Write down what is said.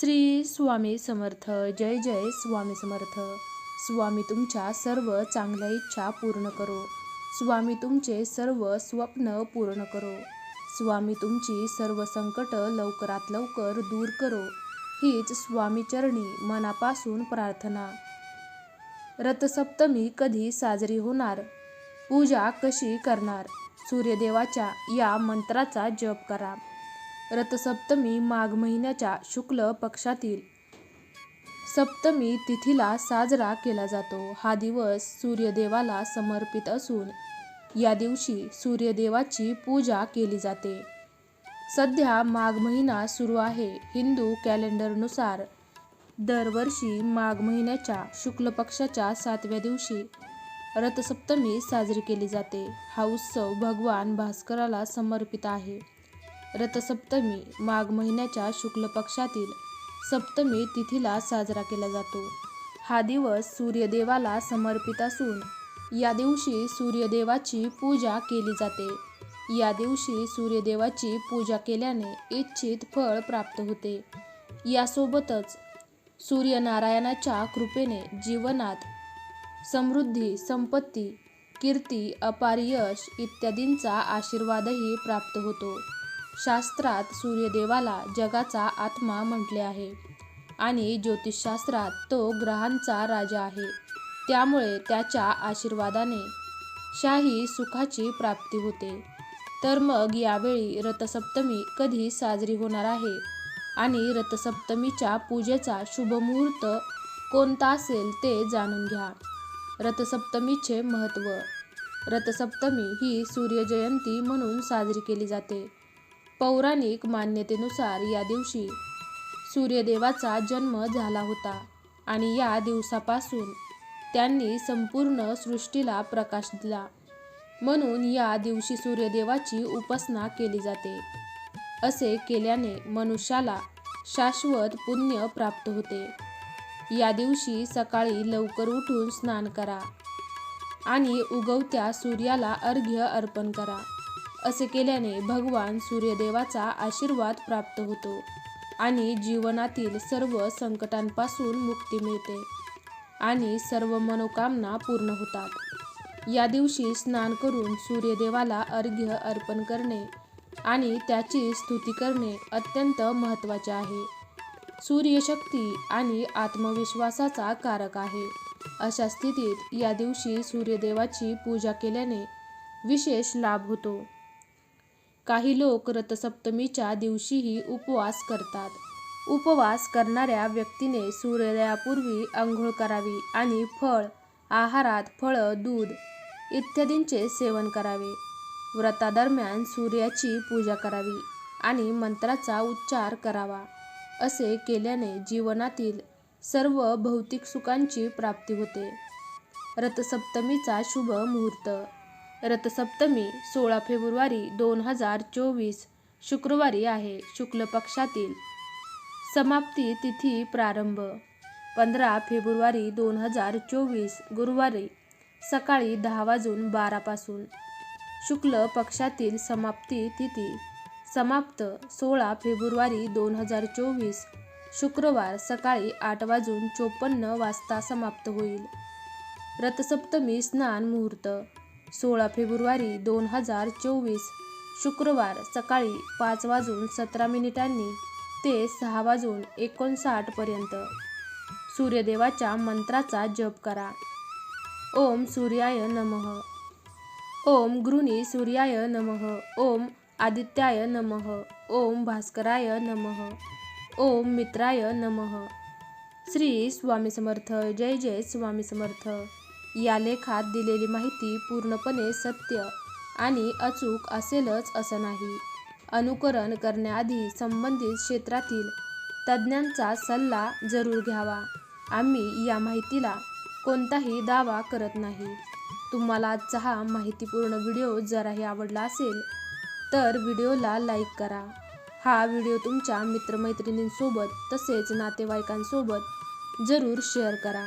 श्री स्वामी समर्थ जय जय स्वामी समर्थ. स्वामी तुमच्या सर्व चांगल्या इच्छा पूर्ण करो. स्वामी तुमचे सर्व स्वप्न पूर्ण करो. स्वामी तुमची सर्व संकट लवकरात लवकर दूर करो. हीच स्वामीचरणी मनापासून प्रार्थना. रथसप्तमी कधी साजरी होणार? पूजा कशी करणार? सूर्यदेवाच्या या मंत्राचा जप करा. रथसप्तमी माघ महिन्याच्या शुक्ल पक्षातील सप्तमी तिथीला साजरा केला जातो. हा दिवस सूर्यदेवाला समर्पित असून या दिवशी सूर्यदेवाची पूजा केली जाते. सध्या माघ महिना सुरू आहे. हिंदू कॅलेंडरनुसार दरवर्षी माघ महिन्याच्या शुक्ल पक्षाच्या सातव्या दिवशी रथसप्तमी साजरी केली जाते. हा उत्सव भगवान भास्कराला समर्पित आहे. रथसप्तमी माघ महिन्याच्या शुक्ल पक्षातील सप्तमी तिथीला साजरा केला जातो. हा दिवस सूर्यदेवाला समर्पित असून या दिवशी सूर्यदेवाची पूजा केली जाते. या दिवशी सूर्यदेवाची पूजा केल्याने इच्छित फळ प्राप्त होते. यासोबतच सूर्यनारायणाच्या कृपेने जीवनात समृद्धी संपत्ती कीर्ती अपार यश इत्यादींचा आशीर्वादही प्राप्त होतो. शास्त्रात सूर्यदेवाला जगाचा आत्मा म्हटले आहे. आणि ज्योतिषशास्त्रात तो ग्रहांचा राजा आहे. त्यामुळे त्याच्या आशीर्वादाने शाही सुखाची प्राप्ती होते. तर मग यावेळी रथसप्तमी कधी साजरी होणार आहे? आणि रथसप्तमीच्या पूजेचा शुभमुहूर्त कोणता असेल ते जाणून घ्या. रथसप्तमीचे महत्त्व. रथसप्तमी ही सूर्यजयंती म्हणून साजरी केली जाते. पौराणिक मान्यतेनुसार या दिवशी सूर्यदेवाचा जन्म झाला होता आणि या दिवसापासून त्यांनी संपूर्ण सृष्टीला प्रकाश दिला. म्हणून या दिवशी सूर्यदेवाची उपासना केली जाते. असे केल्याने मनुष्याला शाश्वत पुण्य प्राप्त होते. या दिवशी सकाळी लवकर उठून स्नान करा आणि उगवत्या सूर्याला अर्घ्य अर्पण करा. असे केल्याने भगवान सूर्यदेवाचा आशीर्वाद प्राप्त होतो आणि जीवनातील सर्व संकटांपासून मुक्ती मिळते आणि सर्व मनोकामना पूर्ण होतात. या दिवशी स्नान करून सूर्यदेवाला अर्घ्य अर्पण करणे आणि त्याची स्तुती करणे अत्यंत महत्त्वाचे आहे. सूर्यशक्ती आणि आत्मविश्वासाचा कारक आहे. अशा स्थितीत या दिवशी सूर्यदेवाची पूजा केल्याने विशेष लाभ होतो. काही लोक रथसप्तमीच्या दिवशीही उपवास करतात. उपवास करणाऱ्या व्यक्तीने सूर्योदयापूर्वी आंघोळ करावी आणि फळ आहारात फळं दूध इत्यादींचे सेवन करावे. व्रतादरम्यान सूर्याची पूजा करावी आणि मंत्राचा उच्चार करावा असे केल्याने जीवनातील सर्व भौतिक सुखांची प्राप्ती होते. रथसप्तमीचा शुभ मुहूर्त रथसप्तमी सोळा फेब्रुवारी दोन हजार चोवीस शुक्रवारी आहे शुक्ल पक्षातील समाप्ती तिथी प्रारंभ. पंधरा फेब्रुवारी दोन हजार चोवीस गुरुवारी सकाळी दहा वाजून बारापासून शुक्ल पक्षातील समाप्ती तिथी समाप्त सोळा फेब्रुवारी दोन हजार चोवीस शुक्रवार सकाळी आठ वाजून चोपन्न वाजता समाप्त होईल. रथसप्तमी स्नान मुहूर्त सोळा फेब्रुवारी दोन हजार चोवीस शुक्रवार सकाळी पाच वाजून सतरा मिनिटांनी ते सहा वाजून एकोणसाठपर्यंत सूर्यदेवाच्या मंत्राचा जप करा. ओम सूर्याय नमः. ओम गृणी सूर्याय नमः. ओम आदित्याय नमः. ओम भास्कराय नमः. ओम मित्राय नमः. श्री स्वामी समर्थ. जय जय स्वामी समर्थ. या लेखात दिलेली माहिती पूर्णपणे सत्य आणि अचूक असेलच असं नाही. अनुकरण करण्याआधी संबंधित क्षेत्रातील तज्ज्ञांचा सल्ला जरूर घ्यावा. आम्ही या माहितीला कोणताही दावा करत नाही. तुम्हाला आजचा हा माहितीपूर्ण व्हिडिओ जराही आवडला असेल तर व्हिडिओला लाईक करा. हा व्हिडिओ तुमच्या मित्रमैत्रिणींसोबत तसेच नातेवाईकांसोबत जरूर शेअर करा.